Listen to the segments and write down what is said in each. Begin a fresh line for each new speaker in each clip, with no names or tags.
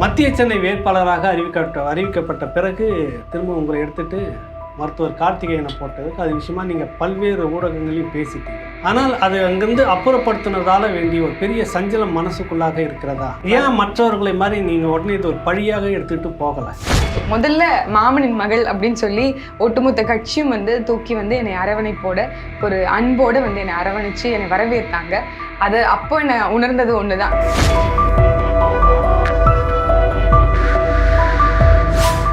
மத்திய சென்னை வேட்பாளராக அறிவிக்கப்பட்ட அறிவிக்கப்பட்ட பிறகு திரும்ப உங்களை எடுத்துட்டு மருத்துவர் கார்த்திகேயனை போட்டதுக்கு அது விஷயமா நீங்கள் பல்வேறு ஊடகங்களையும் பேசிட்டீங்க. ஆனால் அது அங்கிருந்து அப்புறப்படுத்தினதால வேண்டிய ஒரு பெரிய சஞ்சலம் மனசுக்குள்ளாக இருக்கிறதா? ஏன் மற்றவர்களை மாதிரி நீங்கள் உடனே இது ஒரு பழியாக எடுத்துட்டு போகலை?
முதல்ல மாமனின் மகள் அப்படின்னு சொல்லி ஒட்டுமொத்த கட்சியும் வந்து தூக்கி வந்து என்னை அரவணைப்போட ஒரு அன்போடு வந்து என்னை அரவணைச்சு என்னை வரவேற்றாங்க. அது அப்போ என்னை உணர்ந்தது ஒன்று தான்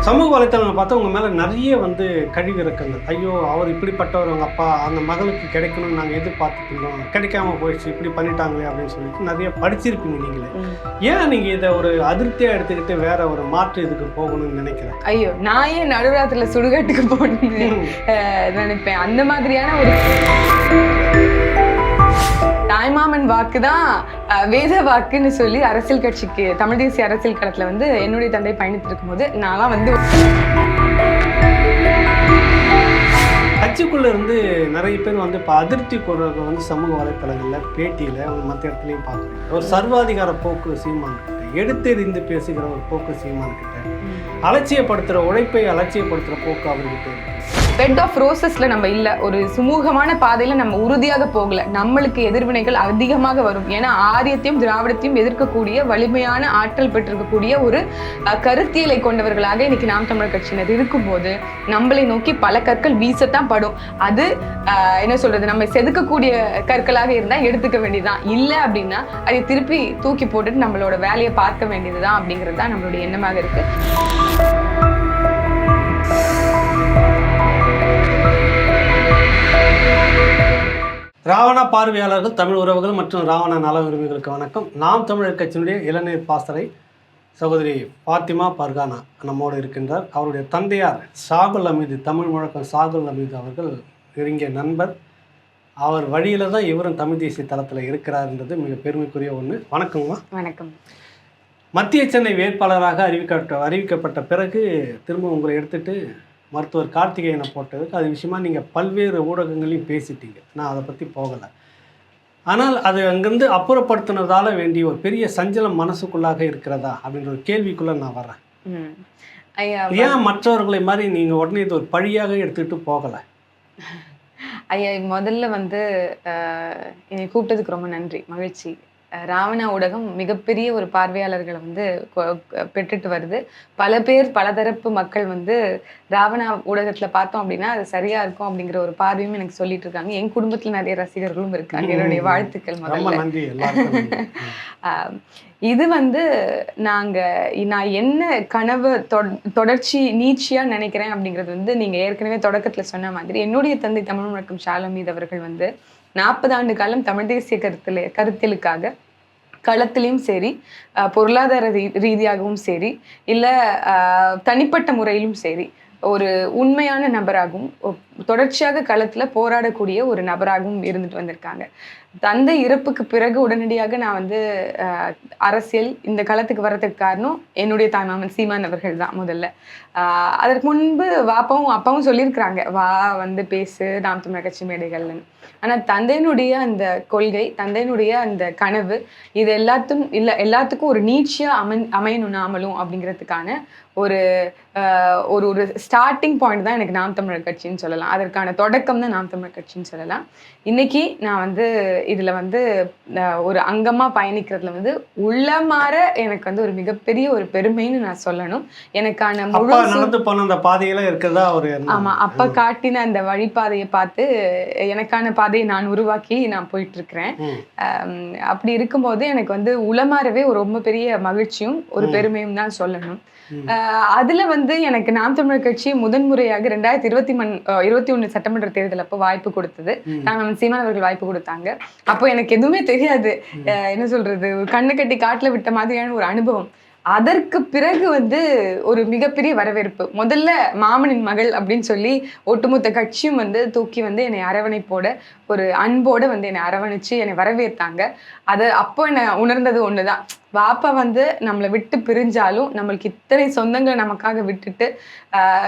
சமூக வலைத்தளங்களை பார்த்தா உங்கள் மேலே நிறைய வந்து கழிவு இறக்கங்கள் ஐயோ அவர் இப்படிப்பட்டவர் அவங்க அப்பா அந்த மகளுக்கு கிடைக்கணும்னு நாங்கள் எதிர்பார்த்துட்டு இருந்தோம். கிடைக்காம போயிடுச்சு இப்படி பண்ணிட்டாங்களே அப்படின்னு சொல்லிட்டு நிறைய படிச்சிருப்பீங்க நீங்களே. ஏன் நீங்கள் இதை ஒரு அதிருப்தியாக எடுத்துக்கிட்டு வேற ஒரு மாற்று இதுக்கு போகணும்னு நினைக்கிறேன்
ஐயோ நான் ஏன் நடுராத்திரில சுடுகாட்டுக்கு போகணும்னு நினைப்பேன்? அந்த மாதிரியான ஒரு தாய்மாமன் வாக்கு தான் வேத வாக்குன்னு சொல்லி அரசியல் கட்சிக்கு தமிழ் தேசிய அரசியல் களத்துல வந்து என்னுடைய தந்தை பயணித்திருக்கும் போது நான்லாம் வந்து
கட்சிக்குள்ள இருந்து நிறைய பேர் வந்து இப்போ அதிருப்தி கூடுறது வந்து சமூக வலைத்தளங்களில் பேட்டியில் மற்ற இடத்துலையும் பார்க்குறேன் ஒரு சர்வாதிகார போக்கு சீமான் கிட்ட எடுத்தெறிந்து பேசுகிற ஒரு போக்கு சீமான் கிட்ட அலட்சியப்படுத்துகிற உழைப்பை அலட்சியப்படுத்துகிற போக்கு அவர்கிட்ட
பெட் ஆஃப் ரோசஸ்ல நம்ம இல்ல ஒரு சுமூகமான பாதையில நம்ம உறுதியாக போகல. நம்மளுக்கு எதிர்வினைகள் அதிகமாக வரும். ஏன்னா ஆரியத்தையும் திராவிடத்தையும் எதிர்க்கக்கூடிய வலிமையான ஆற்றல் பெற்றிருக்கக்கூடிய ஒரு கருத்தியலை கொண்டவர்களாக இன்னைக்கு நாம் தமிழர் கட்சியினர் இருக்கும்போது நம்மளை நோக்கி பல கற்கள் வீசத்தான் படும். அது என்ன சொல்றது நம்ம செதுக்கக்கூடிய கற்களாக இருந்தா எடுத்துக்க வேண்டியதுதான். இல்லை அப்படின்னா அதை திருப்பி தூக்கி போட்டுட்டு நம்மளோட வேலையை பார்க்க வேண்டியதுதான் அப்படிங்கிறது தான் நம்மளுடைய எண்ணமாக இருக்கு.
ராவணா பார்வையாளர்கள் தமிழ் உறவுகள் மற்றும் ராவணா நல உரிமைகளுக்கு வணக்கம். நாம் தமிழர் கட்சியினுடைய இளநீர் பாசறை சகோதரி பாத்திமா பர்கானா நம்மோடு இருக்கின்றார். அவருடைய தந்தையார் ஷாகுல் அமீது தமிழ் முழக்கம் ஷாகுல் அமீது அவர்கள் நெருங்கிய நண்பர். அவர் வழியில தான் இவரும் தமிழ் தேசிய தளத்தில் இருக்கிறார்ன்றது மிக பெருமைக்குரிய ஒன்று வணக்கங்கம்மா
வணக்கம்.
மத்திய சென்னை வேட்பாளராக அறிவிக்கப்பட்ட அறிவிக்கப்பட்ட பிறகு திரும்ப உங்களை எடுத்துட்டு மருத்துவர் கார்த்திகேயனை போட்டதுக்கு அது விஷயமா நீங்கள் பல்வேறு ஊடகங்களையும் பேசிட்டீங்க. நான் அதை பற்றி போகலை. ஆனால் அது அங்கிருந்து அப்புறப்படுத்தினதால வேண்டிய ஒரு பெரிய சஞ்சலம் மனசுக்குள்ளாக இருக்கிறதா அப்படின்ற ஒரு கேள்விக்குள்ளே நான் வரேன் ஏன் மற்றவர்களை மாதிரி நீங்கள் உடனே இது ஒரு பழியாக எடுத்துக்கிட்டு போகலை?
ஐயா முதல்ல வந்து என்னை கூப்பிட்டதுக்கு ரொம்ப நன்றி. மகிழ்ச்சி. ராவணா ஊடகம் மிகப்பெரிய ஒரு பார்வையாளர்களை வந்து பெற்றுட்டு வருது. பல பேர் பலதரப்பு மக்கள் வந்து ராவணா ஊடகத்துல பார்த்தோம் அப்படின்னா அது சரியா இருக்கும் அப்படிங்கிற ஒரு பார்வையும் எனக்கு சொல்லிட்டு இருக்காங்க. என் குடும்பத்துல நிறைய ரசிகர்களும் இருக்காங்க. என்னுடைய வாழ்த்துக்கள் முதல்ல. இது வந்து நாங்க நான் என்ன கனவு தொட- தொடர்ச்சி நீட்சியா நினைக்கிறேன் அப்படிங்கிறது வந்து நீங்க ஏற்கனவே தொடக்கத்துல சொன்ன மாதிரி என்னுடைய தந்தை தமிழ் முழக்கம் ஷாலமீத் அவர்கள் வந்து நாற்பது ஆண்டு காலம் தமிழ் தேசிய கருத்தில் கருத்திலுக்காக களத்திலையும் சரி பொருளாதார ரீ- ரீதியாகவும் சரி இல்ல ஆஹ் தனிப்பட்ட முறையிலும் சரி ஒரு உண்மையான நபராகவும் தொடர்ச்சியாக களத்துல போராடக்கூடிய ஒரு நபராகவும் இருந்துட்டு வந்திருக்காங்க. தந்தை இறப்புக்கு பிறகு உடனடியாக நான் வந்து ஆஹ், அரசியல் இந்த களத்துக்கு வர்றதுக்கு காரணம் என்னுடைய தாய்மாமன் சீமான் அவர்கள் தான் முதல்ல. அதற்கு முன்பு வாப்பாவும் அப்பாவும் சொல்லியிருக்கிறாங்க வா வந்து பேசு நாம் தமிழர் கட்சி மேடைகள்னு. ஆனா தந்தையினுடைய அந்த கொள்கை தந்தையினுடைய அந்த கனவு இது எல்லாத்தும் இல்ல எல்லாத்துக்கும் ஒரு நீட்சியா அமை அமையணும் நாமளும் அப்படிங்கிறதுக்கான ஒரு ஆஹ், ஒரு ஒரு ஸ்டார்டிங் பாயிண்ட் தான் எனக்கு நாம் தமிழர் கட்சின்னு சொல்லலாம். அதற்கான தொடக்கம் தான் நாம் தமிழர் கட்சின்னு சொல்லலாம். இன்னைக்கு நான் வந்து இதுல வந்து ஆஹ், ஒரு அங்கமா பயணிக்கிறதுல வந்து உள்ளமாற எனக்கு வந்து ஒரு மிகப்பெரிய ஒரு பெருமைன்னு நான் சொல்லணும். எனக்கான முழு
நடந்து போன அந்த பாதையெல்லாம் இருக்கிறதா ஒரு.
ஆமா அப்பா காட்டின அந்த வழிபாதையை பார்த்து எனக்கான பாதையை நான் உருவாக்கி நான் போயிட்டு இருக்கிறேன் அப்படி இருக்கும்போது எனக்கு வந்து உளமாறவே ஒரு ரொம்ப பெரிய மகிழ்ச்சியும் ஒரு பெருமையும் தான் சொல்லணும். அதுல வந்து எனக்கு நாம் தமிழர் கட்சி முதன்முறையாக ரெண்டாயிரத்தி இருபத்தி மண் இருபத்தி ஒண்ணு சட்டமன்ற தேர்தல் அப்போ வாய்ப்பு கொடுத்தது.
ம்.
நான் சீமான் அவர்கள் வாய்ப்பு கொடுத்தாங்க. அப்போ எனக்கு எதுவுமே தெரியாது. என்ன சொல்றது? கண்ணு கட்டி காட்டுல விட்ட மாதிரியான ஒரு அனுபவம். அதற்கு பிறகு வந்து ஒரு மிகப்பெரிய வரவேற்பு. முதல்ல மாமனின் மகள் அப்படின்னு சொல்லி ஒட்டுமொத்த கட்சியும் வந்து தூக்கி வந்து என்னை அரவணைப்போட ஒரு அன்போட வந்து என்னை அரவணைச்சு என்னை வரவேற்றாங்க. அது அப்போ என்ன உணர்ந்தது ஒண்ணுதான். வாப்பா வந்து நம்மளை விட்டு பிரிஞ்சாலும் நம்மளுக்கு இத்தனை சொந்தங்களை நமக்காக விட்டுட்டு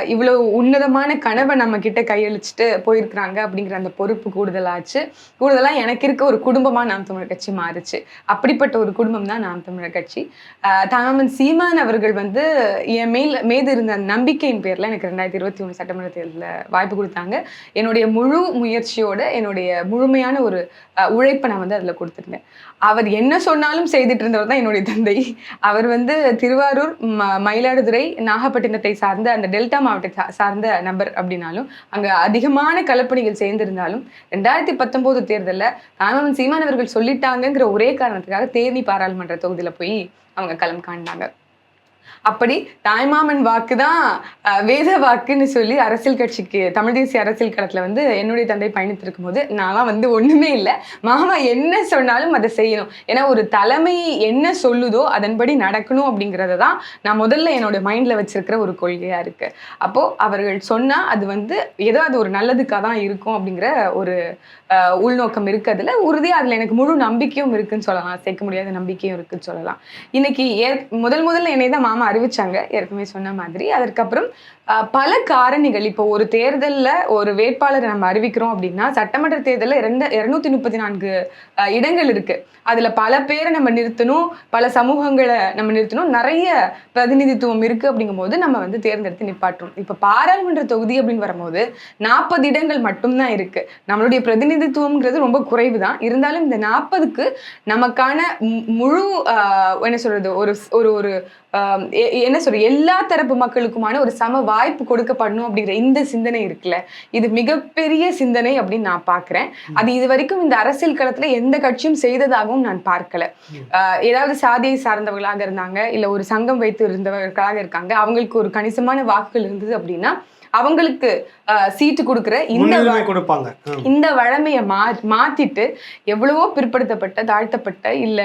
இவ்வளோ இவ்வளவு உன்னதமான கனவை நம்ம கிட்ட கையளிச்சுட்டு போயிருக்கிறாங்க அப்படிங்கிற அந்த பொறுப்பு கூடுதலாச்சு. கூடுதலா எனக்கு இருக்க ஒரு குடும்பமா நாம் தமிழர் கட்சி மாறுச்சு. அப்படிப்பட்ட ஒரு குடும்பம் தான் நாம் தமிழர் கட்சி. தாமன் சீமான் அவர்கள் வந்து என் மேல் மீது இருந்த நம்பிக்கையின் பேர்ல எனக்கு ரெண்டாயிரத்தி இருபத்தி ஒன்று சட்டமன்ற தேர்தலில் வாய்ப்பு கொடுத்தாங்க. என்னுடைய முழு முயற்சியோட என்னுடைய முழுமையான ஒரு அஹ், உழைப்பை நான் வந்து அதில் கொடுத்துருந்தேன். அவர் என்ன சொன்னாலும் செய்துட்டு இருந்தவர் தான் என்னுடைய தந்தை. அவர் வந்து திருவாரூர் ம- மயிலாடுதுறை நாகப்பட்டினத்தை சார்ந்த அந்த டெல்டா மாவட்டத்தை சார்ந்த நபர் அப்படின்னாலும் அங்க அதிகமான கலப்பணிகள் சேர்ந்திருந்தாலும் ரெண்டாயிரத்தி பத்தொன்பது தேர்தலில் ராமன் சீமான் அவர்கள் சொல்லிட்டாங்கங்கிற ஒரே காரணத்துக்காக தேனி பாராளுமன்ற தொகுதியில் போய் அவங்க களம் காண்டாங்க அப்படி தாய்மாமன் வாக்கு தான் அஹ், வேத வாக்குன்னு சொல்லி அரசியல் கட்சிக்கு தமிழ் தேசிய அரசியல் களத்துல வந்து என்னுடைய தந்தை பயணித்திருக்கும் போது நான்லாம் வந்து ஒண்ணுமே இல்லை. மாமா என்ன சொன்னாலும் அதை செய்யணும். ஏன்னா ஒரு தலைமை என்ன சொல்லுதோ அதன்படி நடக்கணும் அப்படிங்கிறத தான் நான் முதல்ல என்னோட மைண்ட்ல வச்சிருக்கிற ஒரு கொள்கையா இருக்கு. அப்போ அவர்கள் சொன்னா அது வந்து ஏதோ அது ஒரு நல்லதுக்காக தான் இருக்கும் அப்படிங்கிற ஒரு உள்நோக்கம் இருக்கிறதுல உறுதியாக அதில் அதுல எனக்கு முழு நம்பிக்கையும் இருக்குன்னு சொல்லலாம். சேர்க்க முடியாத நம்பிக்கையும் இருக்குன்னு சொல்லலாம். இன்னைக்கு ஏற் முதல் முதல்ல என்னை தான் மாமா அறிவிச்சாங்க. ஏற்கனவே சொன்ன மாதிரி. அதற்கப்புறம் பல காரணிகள். இப்போ ஒரு தேர்தல்ல ஒரு வேட்பாளரை நம்ம அறிவிக்கிறோம் அப்படின்னா சட்டமன்ற தேர்தலில் இரண்டு இருநூத்தி முப்பத்தி நான்கு அஹ், இடங்கள் இருக்கு. அதுல பல பேரை நம்ம நிறுத்தணும் பல சமூகங்களை நம்ம நிறுத்தணும். நிறைய பிரதிநிதித்துவம் இருக்கு அப்படிங்கும்போது நம்ம வந்து தேர்ந்தெடுத்து நிப்பாட்டுறோம். இப்போ பாராளுமன்ற தொகுதி அப்படின்னு வரும்போது நாற்பது இடங்கள் மட்டும்தான் இருக்கு. நம்மளுடைய பிரதிநிதித்துவம்ங்கிறது ரொம்ப குறைவு தான் இருந்தாலும் இந்த நாற்பதுக்கு நமக்கான மு- முழு ஆஹ், என்ன சொல்றது ஒரு ஒரு ஒரு ஆஹ், என்ன சொல்றது எல்லா தரப்பு மக்களுக்குமான ஒரு சம வாய்ப்பு கொடுக்கப்படணும் அப்படிங்கிற இந்த சிந்தனை இருக்குல்ல? இது மிகப்பெரிய சிந்தனை அப்படின்னு நான் பார்க்கிறேன். அது இது வரைக்கும் இந்த அரசியல் களத்துல எந்த கட்சியும் செய்ததாகவும் நான் பார்க்கல. ஆஹ், ஏதாவது சாதியை சார்ந்தவர்களாக இருந்தாங்க இல்ல ஒரு சங்கம் வைத்து இருந்தவர்களாக இருக்காங்க அவங்களுக்கு ஒரு கணிசமான வாக்குகள் இருந்தது அப்படின்னா அவங்களுக்கு சீட்டு கொடுக்குற இந்த
கொடுப்பாங்க.
இந்த வழமையை மா மாத்திட்டு எவ்வளவோ பிற்படுத்தப்பட்ட தாழ்த்தப்பட்ட இல்ல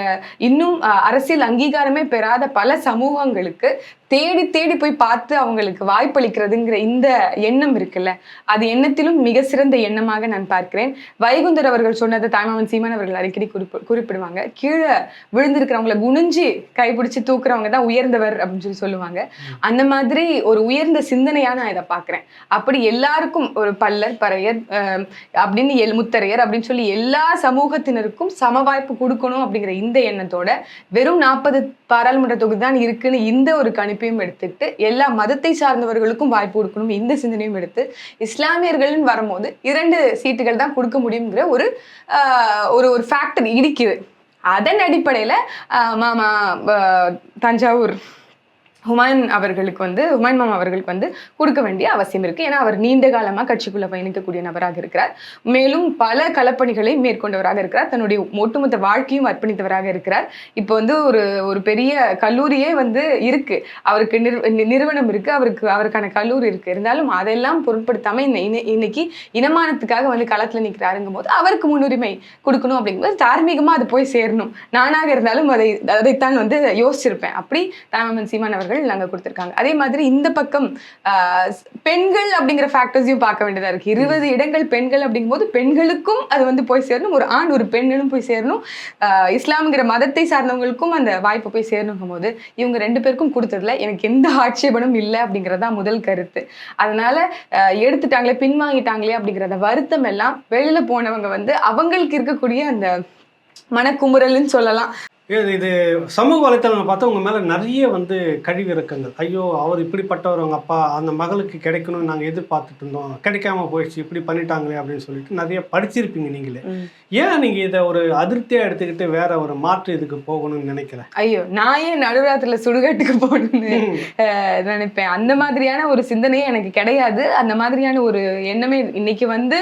இன்னும் அரசியல் அங்கீகாரமே பெறாத பல சமூகங்களுக்கு தேடி தேடி போய் பார்த்து அவங்களுக்கு வாய்ப்பளிக்கிறதுங்கிற இந்த எண்ணம் இருக்குல்ல அது எண்ணத்திலும் மிக சிறந்த எண்ணமாக நான் பார்க்கிறேன். வைகுந்தர் அவர்கள் சொன்னதை தாய்மாமன் சீமான் அவர்கள் அடிக்கடி குறிப்பு குறிப்பிடுவாங்க. கீழே விழுந்திருக்கிறவங்கள குனிஞ்சு கைப்பிடிச்சு தூக்குறவங்க தான் உயர்ந்தவர் அப்படின்னு சொல்லி சொல்லுவாங்க. அந்த மாதிரி ஒரு உயர்ந்த சிந்தனையா நான் இதை பார்க்கிறேன். அப்படி எல்லாருக்கும் ஒரு பல்லர் பறையர் அஹ், அப்படின்னு எல் முத்தரையர் அப்படின்னு சொல்லி எல்லா சமூகத்தினருக்கும் சம வாய்ப்பு கொடுக்கணும் அப்படிங்கிற இந்த எண்ணத்தோட வெறும் நாற்பது பாராளுமன்ற தொகுதி தான் இருக்குன்னு இந்த ஒரு கணிப்பையும் எடுத்துட்டு எல்லா மதத்தை சார்ந்தவர்களுக்கும் வாய்ப்பு கொடுக்கணும் இந்த சிந்தனையும் எடுத்து இஸ்லாமியர்கள்னு வரும்போது இரண்டு சீட்டுகள் தான் கொடுக்க முடியுங்கிற ஒரு ஆஹ், ஒரு ஒரு ஃபேக்டர் இடிக்குது. அதன் அடிப்படையில மாமா தஞ்சாவூர் ஹுமாயூன் அவர்களுக்கு வந்து ஹுமாயூன் மாமா அவர்களுக்கு வந்து கொடுக்க வேண்டிய அவசியம் இருக்குது ஏன்னா அவர் நீண்ட காலமாக கட்சிக்குள்ளே பயணிக்கக்கூடிய நபராக இருக்கிறார். மேலும் பல களப்பணிகளை மேற்கொண்டவராக இருக்கிறார். தன்னுடைய ஒட்டுமொத்த வாழ்க்கையும் அர்ப்பணித்தவராக இருக்கிறார். இப்போ வந்து ஒரு ஒரு பெரிய கல்லூரியே வந்து இருக்கு. அவருக்கு நிறுவனம் இருக்குது அவருக்கு அவருக்கான கல்லூரி இருக்குது இருந்தாலும் அதெல்லாம் பொருட்படுத்தாமல் இன்னை இன்னைக்கு இனமானத்துக்காக வந்து களத்தில் நிற்கிறாருங்கும் போது அவருக்கு முன்னுரிமை கொடுக்கணும் அப்படிங்கும்போது தார்மீகமாக அது போய் சேரணும். நானாக இருந்தாலும் அதை அதைத்தான் வந்து யோசிச்சிருப்பேன். அப்படி தாமன் சீமான் அவர்கள் நாங்க கொடுத்திருக்காங்க. அதே மாதிரி இந்த பக்கம் பெண்கள் அப்படிங்கிற ஃபேக்டர்ஸையும் பார்க்க வேண்டியதா இருக்கு. இருபது இடங்கள் பெண்கள் அப்படிங்கும்போது பெண்களுக்கும் அது வந்து போய் சேரணும். ஒரு ஆண் ஒரு பெண்ணும் போய் சேரணும். இஸ்லாம்ங்கிற மதத்தை சார்ந்தவங்களுக்கும் அந்த வாய்ப்பு போய் சேரணுங்கும் போது இவங்க ரெண்டு பேருக்கும் கொடுத்ததுல எனக்கு எந்த ஆட்சேபனும் இல்லை அப்படிங்கறதா முதல் கருத்து. அதனால எடுத்துட்டாங்களே பின்வாங்கிட்டாங்களே அப்படிங்கிற அந்த வருத்தம் எல்லாம் வெளியில போனவங்க வந்து அவங்களுக்கு இருக்கக்கூடிய அந்த மனக்குமுறல்னு சொல்லலாம்.
இது இது சமூக வலைத்தளங்கள் பார்த்தா உங்க மேல நிறைய வந்து கழிவிறக்கங்கள். ஐயோ அவர் இப்படிப்பட்டவர் அவங்க அப்பா அந்த மகளுக்கு கிடைக்கணும்னு நாங்க எதிர்பார்த்துட்டு இருந்தோம். கிடைக்காம போயிடுச்சு இப்படி பண்ணிட்டாங்களே அப்படின்னு சொல்லிட்டு நிறைய படிச்சிருப்பீங்க நீங்களே. ஏன் நீங்க இதை ஒரு அதிருப்தியா எடுத்துக்கிட்டு வேற ஒரு மாற்று இதுக்கு போகணும்னு நினைக்கல?
ஐயோ நான் ஏன் நடுராத்திரில சுடுகாட்டுக்கு போகணும்னு நினைப்பேன். அந்த மாதிரியான ஒரு சிந்தனையே எனக்கு கிடையாது. அந்த மாதிரியான ஒரு எண்ணமே இன்னைக்கு வந்து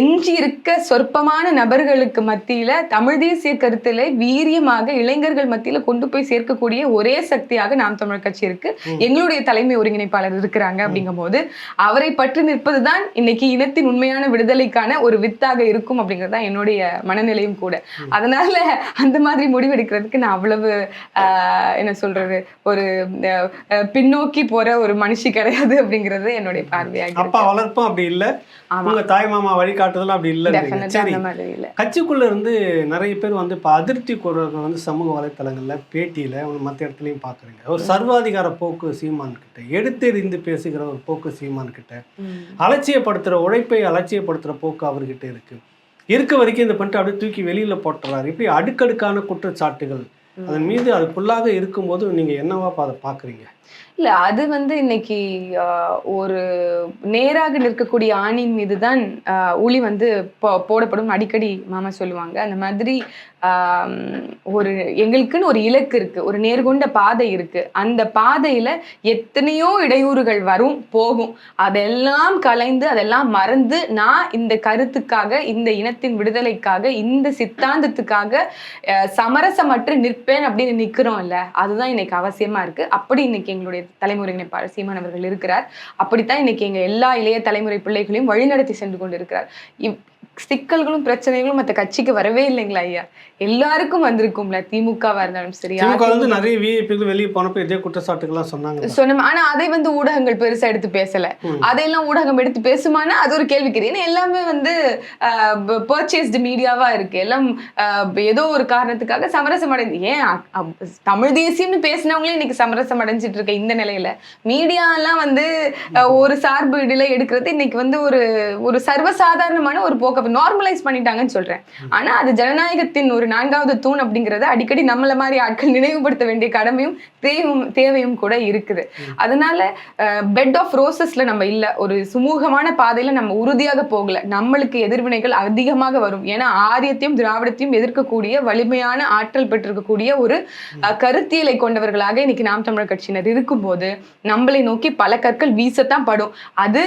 எஞ்சி இருக்க சொற்பமான நபர்களுக்கு மத்தியில தமிழ் தேசிய கருத்திலே வீரியமாக இளைஞர்கள் மத்தியில கொண்டு போய் சேர்க்கக்கூடிய ஒரே சக்தியாக நாம் தமிழர் கட்சி இருக்கு. எங்களுடைய தலைமை ஒருங்கிணைப்பாளர் இருக்கிறாங்க அப்படிங்கும்போது அவரை பற்றி நிற்பதுதான் இன்னைக்கு இனத்தின் உண்மையான விடுதலைக்கான ஒரு வித்தாக இருக்கும் அப்படிங்கிறது தான் என்னுடைய மனநிலையும் கூட. அதனால அந்த மாதிரி முடிவெடுக்கிறதுக்கு நான் அவ்வளவு ஆஹ், என்ன சொல்றது ஒரு பின்னோக்கி போற ஒரு மனுஷி கிடையாது அப்படிங்கிறது என்னுடைய பார்வையாக
அப்பா வளர்ப்பும் அப்படி இல்ல? உங்க தாய் மாமா வழிகாட்டுதலும் அப்படி இல்ல சரி. கட்சிக்குள்ள இருந்து நிறைய பேர் வந்து இப்ப அதிருப்தி குர அவர்கள் வந்து சமூக வலைத்தளங்களில் பேட்டியில் மற்ற இடத்துலையும் பார்க்குறீங்க ஒரு சர்வாதிகார போக்கு சீமான் கிட்ட எடுத்தெறிந்து பேசுகிற ஒரு போக்கு சீமான் கிட்ட அலட்சியப்படுத்துகிற உழைப்பை அலட்சியப்படுத்துகிற போக்கு அவர்கிட்ட இருக்கு. இருக்க வரைக்கும் இந்த பண்ணிட்டு அப்படியே தூக்கி வெளியில போட்டுறாரு. இப்படி அடுக்கடுக்கான குற்றச்சாட்டுகள் அதன் மீது அதுக்குள்ளாக இருக்கும்போது நீங்க என்னவா அதை பாக்குறீங்க?
இல்ல அது வந்து இன்னைக்கு ஒரு நேராக நிற்கக்கூடிய ஆணின் மீது தான் ஆஹ், உளி வந்து போ- போடப்படும். அடிக்கடி மாமா சொல்லுவாங்க. அந்த மாதிரி ஒரு எங்களுக்குன்னு ஒரு இலக்கு இருக்கு ஒரு நேர்கொண்ட பாதை இருக்கு. அந்த பாதையில எத்தனையோ இடையூறுகள் வரும் போகும். அதெல்லாம் கலைந்து அதெல்லாம் மறந்து நான் இந்த கருத்துக்காக இந்த இனத்தின் விடுதலைக்காக இந்த சித்தாந்தத்துக்காக அஹ், சமரசமற்று நிற்பேன் அப்படின்னு நிற்கிறோம் இல்லை அதுதான் இன்னைக்கு அவசியமா இருக்கு. அப்படி இன்னைக்கு எங்களுடைய தலைமுறை இணைப்பாளர் சீமான் அவர்கள் இருக்கிறார். அப்படித்தான் இன்னைக்கு எங்க எல்லா இளைய தலைமுறை பிள்ளைகளையும் வழிநடத்தி சென்று கொண்டிருக்கிறார். சிக்கல்களும் பிரச்சனைகளும் மத்த கட்சிக்கு வரவே இல்லைங்களா ஐயா? எல்லாருக்கும் வந்திருக்கும்ல திமுகவா இருந்தாலும் சரி
திமுக வந்து நிறைய விஐபிகள் வெளியே போனப்ப இதே குற்றச்சாட்டுகள்லாம் சொன்னாங்க
சொன்ன ஆனா அதை வந்து ஊடகங்கள் பெருசா எடுத்து பேசல. அதையெல்லாம் ஊடகம் எடுத்து பேசுமானா அது ஒரு கேள்விக்குறி ஏன்னா எல்லாமே வந்து பர்ச்சேஸ்டு மீடியாவா இருக்கு. எல்லாம் ஏதோ ஒரு காரணத்துக்காக சமரசம் அடைந்து ஏன் தமிழ் தேசியம்னு பேசினவங்களே இன்னைக்கு சமரசம் அடைஞ்சிட்டு இருக்க இந்த நிலையில. மீடியா எல்லாம் வந்து ஒரு சார்பு இடையில எடுக்கிறது இன்னைக்கு வந்து ஒரு ஒரு சர்வசாதாரணமான ஒரு போக்க நார்மலைஸ் பண்ணிட்டாங்கன்னு சொல்றேன். ஆனா அது ஜனநாயகத்தின் ஒரு நான்காவது தூண் அப்படிங்கறத அடிக்கடி நம்மள மாதிரி ஆட்கள் நினைவுபடுத்த வேண்டிய கடமையும் தேவையும் தேவையும் கூட இருக்குது. அதனால பெட் ஆஃப் ரோசஸ்ல நம்ம இல்ல. ஒரு சுமூகமான பாதையில நம்ம உறுதியாக போகல. நம்மளுக்கு எதிர்வினைகள் அதிகமாக வரும். ஏன்னா ஆரியத்தையும் திராவிடத்தையும் எதிர்க்கக்கூடிய வலிமையான ஆற்றல் பெற்றிருக்கக்கூடிய ஒரு கருத்தியலை கொண்டவர்களாக இன்னைக்கு நாம் தமிழர் கட்சியினர் இருக்கும்போது நம்மளை நோக்கி பல கற்கள் வீசத்தான் படும். அது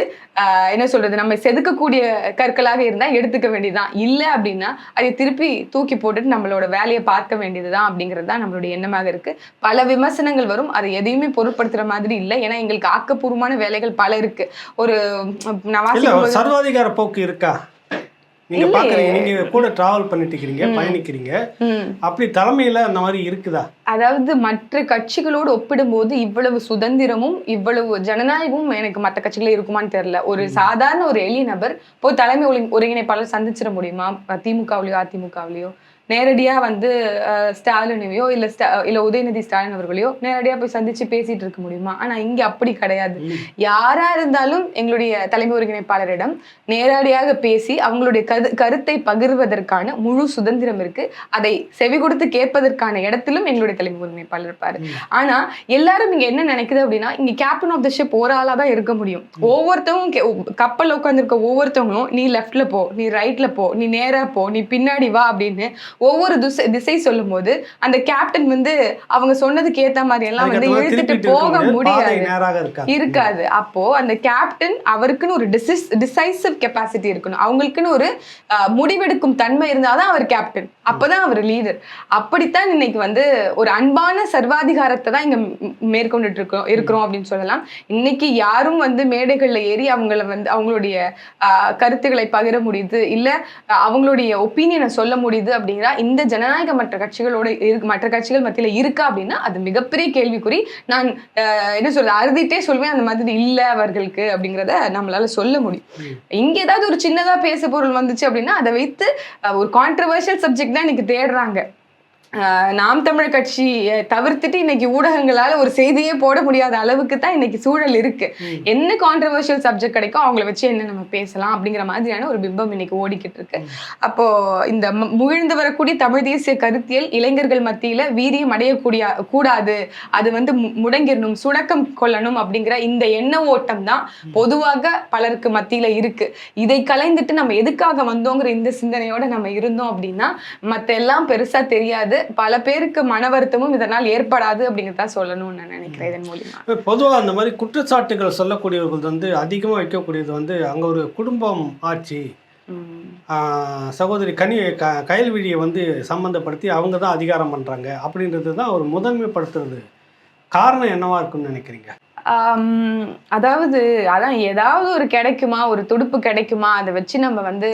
என்ன சொல்றது? நம்ம செதுக்கக்கூடிய கற்களாக இருந்தா எடுத்துக்க வேண்டியதுதான். இல்ல அப்படின்னா அதை திருப்பி தூக்கி போட்டுட்டு நம்மளோட வேலையை பார்க்க வேண்டியதுதான் அப்படிங்கிறது தான் நம்மளுடைய எண்ணமாக இருக்கு. பல விமர்சனங்கள் வரும். அதை எதையுமே பொருட்படுத்துற மாதிரி இல்லை. ஏன்னா எங்களுக்கு ஆக்கப்பூர்வமான வேலைகள் பல இருக்கு. ஒரு நான்
சர்வாதிகார போக்கு இருக்கா? நீங்க. பாக்குறீங்க நீங்க கூட டிராவல் பண்ணிட்டு இருக்கிறீங்க பயணிக்கிறீங்க. அப்படி தலைமையில அந்த மாதிரி இருக்குதா?
அதாவது மற்ற கட்சிகளோடு ஒப்பிடும்போது இவ்வளவு சுதந்திரமும் இவ்வளவு ஜனநாயகமும் எனக்கு மற்ற கட்சிகளே இருக்குமான்னு தெரியல. ஒரு சாதாரண ஒரு எளிய நபர் போய் தலைமை ஒருங்கி- ஒருங்கிணைப்பாளர் சந்திச்சிட முடியுமா? திமுகவிலையோ அதிமுகவிலையோ? நேரடியா வந்து ஸ்டாலினையோ இல்ல ஸ்டா இல்ல உதயநிதி ஸ்டாலின் அவர்களையோ நேரடியா போய் சந்திச்சு பேசிட்டு இருக்க முடியுமா? ஆனா இங்க அப்படி கிடையாது. யாரா இருந்தாலும் எங்களுடைய தலைமை ஒருங்கிணைப்பாளரிடம் நேரடியாக பேசி அவங்களுடைய கரு கருத்தை பகிர்வதற்கான முழு சுதந்திரம் இருக்கு. அதை செவி கொடுத்து கேட்பதற்கான இடத்திலும் எங்களுடைய தலைமை ஒருங்கிணைப்பாளர் இருப்பாரு. ஆனா எல்லாரும் இங்க என்ன நினைக்குது அப்படின்னா இங்க கேப்டன் ஆஃப் த ஷிப் ஒரு ஆளா தான் இருக்க முடியும். ஒவ்வொருத்தவங்க கப்பல்ல உட்காந்துருக்க ஒவ்வொருத்தவங்களும் நீ லெஃப்ட்ல போ நீ ரைட்ல போ நீ நேரா போ நீ பின்னாடி வா அப்படின்னு ஒவ்வொரு திசை திசை சொல்லும் போது அந்த கேப்டன் வந்து அவங்க சொன்னதுக்கு ஏத்த மாதிரி எல்லாம் வந்து இழுத்துட்டு போக
முடியாது.
இருக்காது. அப்போ அந்த கேப்டன் அவருக்குன்னு ஒரு டிசிஸ் டிசைசிவ் கெப்பாசிட்டி இருக்கணும். அவங்களுக்குன்னு ஒரு அஹ், முடிவெடுக்கும் தன்மை இருந்தாதான் அவர் கேப்டன் அப்பதான் அவர் லீடர் அப்படித்தான் இன்னைக்கு வந்து ஒரு அன்பான சர்வாதிகாரத்தை தான் இங்க மேற்கொண்டுட்டு இருக்கோம் இருக்கிறோம் அப்படின்னு சொல்லலாம். இன்னைக்கு யாரும் வந்து மேடைகள்ல ஏறி அவங்கள வந்து அவங்களுடைய கருத்துக்களை பகிர முடியுது இல்ல அவங்களுடைய ஒப்பீனியனை சொல்ல முடியுது அப்படிங்கிற இந்த ஜனநாயக மற்ற கட்சிகளோட மற்ற கட்சிகள் மத்தியில இருக்கா அப்படின்னா அது மிகப்பெரிய கேள்விக்குறி. நான் என்ன சொல்றது அறுதிட்டே சொல்வேன் அந்த மாதிரி இல்ல அவர்களுக்கு அப்படிங்கிறத நம்மளால சொல்ல முடியும். இங்க ஏதாவது ஒரு சின்னதா பேச பொருள் வந்துச்சு அப்படின்னா அதை வைத்து ஒரு கான்ட்ரவர்ஷியல் சப்ஜெக்ட் தான் இன்னைக்கு தேடுறாங்க. நாம் தமிழர் கட்சி தவிர்த்துட்டு இன்னைக்கு ஊடகங்களால ஒரு செய்தியே போட முடியாத அளவுக்கு தான் இன்னைக்கு சூழல் இருக்கு. என்ன கான்ட்ரவர்ஷியல் சப்ஜெக்ட் கிடைக்கும் அவங்கள வச்சு என்ன நம்ம பேசலாம் அப்படிங்கிற மாதிரியான ஒரு பிம்பம் இன்னைக்கு ஓடிக்கிட்டு இருக்கு. அப்போ இந்த முகிழ்ந்து வரக்கூடிய தமிழ் தேசிய கருத்தியல் இளைஞர்கள் மத்தியில வீரியம் அடையக்கூடிய கூடாது அது வந்து முடங்கிடணும் சுணக்கம் கொள்ளணும் அப்படிங்கிற இந்த எண்ண ஓட்டம் தான் பொதுவாக பலருக்கு மத்தியில இருக்கு. இதை கலைந்துட்டு நம்ம எதுக்காக வந்தோங்கிற இந்த சிந்தனையோட நம்ம இருந்தோம் அப்படின்னா மத்த எல்லாம் பெருசா தெரியாது. பல பேருக்கு மன வருத்தமும் இதனால் ஏற்படாது அப்படிங்கிறதா சொல்லணும்னு நான் நினைக்கிறேன் இதன் மூலியமா.
பொதுவாக அந்த மாதிரி குற்றச்சாட்டுகள் சொல்லக்கூடியவர்கள் வந்து அதிகமாக வைக்கக்கூடியது வந்து அங்கே ஒரு குடும்பம் ஆட்சி சகோதரி கனி க கயல்விழியை வந்து சம்மந்தப்படுத்தி அவங்க தான் அதிகாரம் பண்ணுறாங்க அப்படின்றது தான் ஒரு முதன்மைப்படுத்துறது. காரணம் என்னவா இருக்கும்னு நினைக்கிறீங்க?
அதாவது அதான் ஏதாவது ஒரு கிடைக்குமா? ஒரு துடுப்பு கிடைக்குமா? அதை வச்சு நம்ம வந்து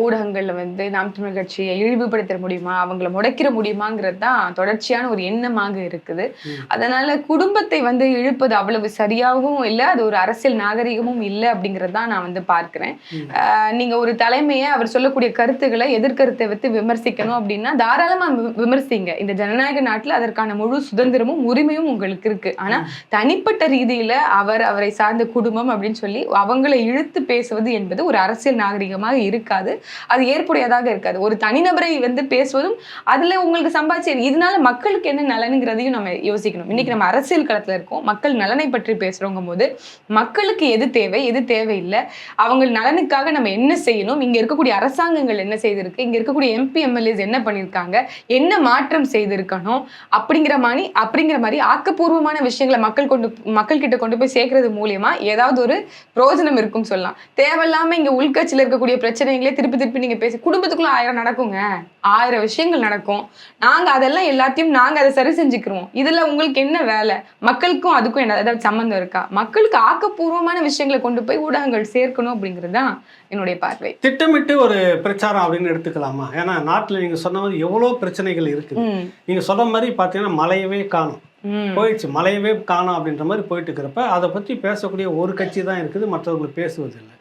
ஊடகங்கள்ல வந்து நாம் தமிழ் கட்சியை இழிவுபடுத்த முடியுமா? அவங்கள முடக்கிற முடியுமாங்கிறது தான் தொடர்ச்சியான ஒரு எண்ணமாக இருக்குது. அதனால குடும்பத்தை வந்து இழுப்பது அவ்வளவு சரியாகவும் இல்லை. அது ஒரு அரசியல் நாகரிகமும் இல்லை அப்படிங்கிறது தான் நான் வந்து பார்க்கிறேன்.
ம்.
ஆஹ் நீங்க ஒரு தலைமையை அவர் சொல்லக்கூடிய கருத்துக்களை எதிர்கருத்தை வைத்து விமர்சிக்கணும் அப்படின்னா தாராளமா வி- விமர்சிங்க. இந்த ஜனநாயக நாட்டுல அதற்கான முழு சுதந்திரமும் உரிமையும் உங்களுக்கு இருக்கு. ஆனா தனிப்பட்ட ரீதியில அவர் அவரை சார்ந்த குடும்பம் அப்படின்னு சொல்லி அவங்களை இழுத்து பேசுவது என்பது ஒரு அரசியல் நாகரிகமாக இருக்காது. அது ஏற்புடையதாக இருக்காது. ஒரு தனிநபரை வந்து பேசுவதும் அதுல உங்களுக்கு சம்பாதிச்சு இதனால மக்களுக்கு என்ன நலனுங்கிறதையும் நம்ம யோசிக்கணும். இன்னைக்கு நம்ம அரசியல் களத்துல இருக்கோம். மக்கள் நலனை பற்றி பேசுறோங்கும் போது மக்களுக்கு எது தேவை எது தேவையில்லை அவங்க நலனுக்காக நம்ம என்ன செய்யணும் இங்க இருக்கக்கூடிய அரசாங்கங்கள் என்ன செய்திருக்கு இங்க இருக்கக்கூடிய எம்பி எம்எல்ஏஸ் என்ன பண்ணியிருக்காங்க என்ன மாற்றம் செய்திருக்கணும் அப்படிங்கிற மாதிரி அப்படிங்கிற மாதிரி ஆக்கப்பூர்வமான விஷயங்களை மக்கள் கொண்டு மக்கள் கிட்ட கொண்டு போய் சேர்க்கறது மூலியமா ஏதாவது ஒரு பிரோஜனம் இருக்கும் சொல்லலாம். தேவையில்லாம இங்க உள்கட்சியில இருக்கக்கூடிய பிரச்சனைகளே திருப்பி திருப்பி நீங்க பேசி குடும்பத்துக்குள்ள ஆயிரம் நடக்குங்க. ஆயிரம் விஷயங்கள் நடக்கும். நாங்க அதெல்லாம் எல்லாத்தையும் நாங்க அதை சரி செஞ்சுக்கிறோம் இதுல உங்களுக்கு என்ன வேலை? மக்களுக்கும் அதுக்கும் என்ன ஏதாவது சம்மந்தம் இருக்கா? மக்களுக்கு ஆக்கப்பூர்வமான விஷயங்களை கொண்டு போய் ஊடகங்கள் சேர்க்கணும் அப்படிங்கிறது தான் என்னுடைய பார்வை.
திட்டமிட்டு ஒரு பிரச்சாரம் அப்படின்னு எடுத்துக்கலாமா? ஏன்னா நாட்டில் நீங்கள் சொன்ன மாதிரி எவ்வளோ பிரச்சனைகள் இருக்குது.
ம்,
நீங்கள் சொன்ன மாதிரி பார்த்தீங்கன்னா மழையவே காணும். போயிடுச்சு. மழையவே காணும் அப்படின்ற மாதிரி போயிட்டு இருக்கிறப்ப அதை பற்றி பேசக்கூடிய ஒரு கட்சி தான் இருக்குது. மற்றவர்கள் பேசுவதில்லை.